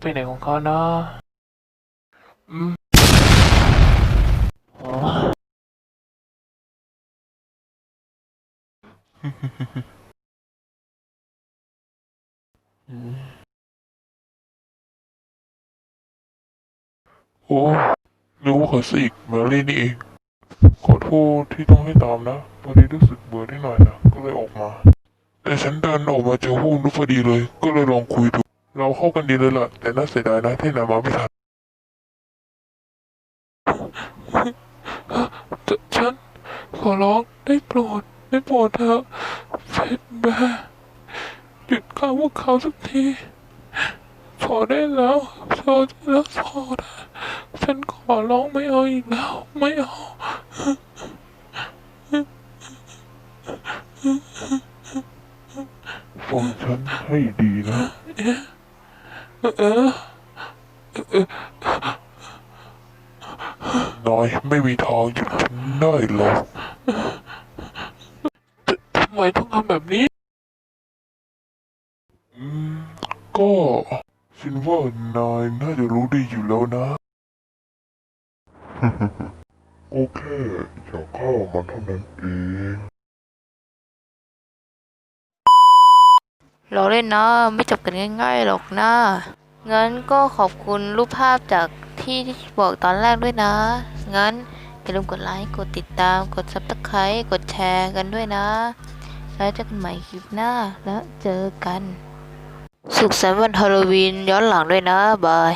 ไปไหนของเขาเนาะอืมอ๋ออืมโอ้นึกว่าเขาสิกเมลี่นี่เองขอโทษที่ต้องให้ตามนะพอดีรู้สึกเบื่อนิดหน่อยนะ ก็เลยออกมา แต่ฉันเดินออกมาเจอพวกนุกพอดีเลย ก็เลยลองคุยดู เราเข้ากันดีเลยล่ะ แต่น่าเสียดายนะที่นายมาไม่ทันฉันขอร้องได้โปรดได้โปรดเถอะเฟซแบร์หยุดฆ่าพวกเขาสักทีพอได้แล้วพอได้แล้วพอนะฉันขอร้องไม่เอาอีกแล้ว ไม่เอาฟังฉันให้ดีนะเออ น้อยไม่มีทางหยุดฉันได้หรอกทำไมต้องทำแบบนี้ อืม ก็ฉันว่านายน่าจะรู้ดีอยู่แล้วนะ โอเค อย่าเข้ามันเท่านั้นเอง เราเล่นนะ ไม่จบกันง่ายๆหรอกนะ งั้นก็ขอบคุณรูปภาพจากที่ที่บอกตอนแรกด้วยนะ งั้นอย่าลืมกดไลค์ กดติดตาม กด subscribe กดแชร์กันด้วยนะ แล้วเจอกันใหม่คลิปหน้า แล้วเจอกัน สุขสันต์วันฮาโลวีนย้อนหลังด้วยนะ บาย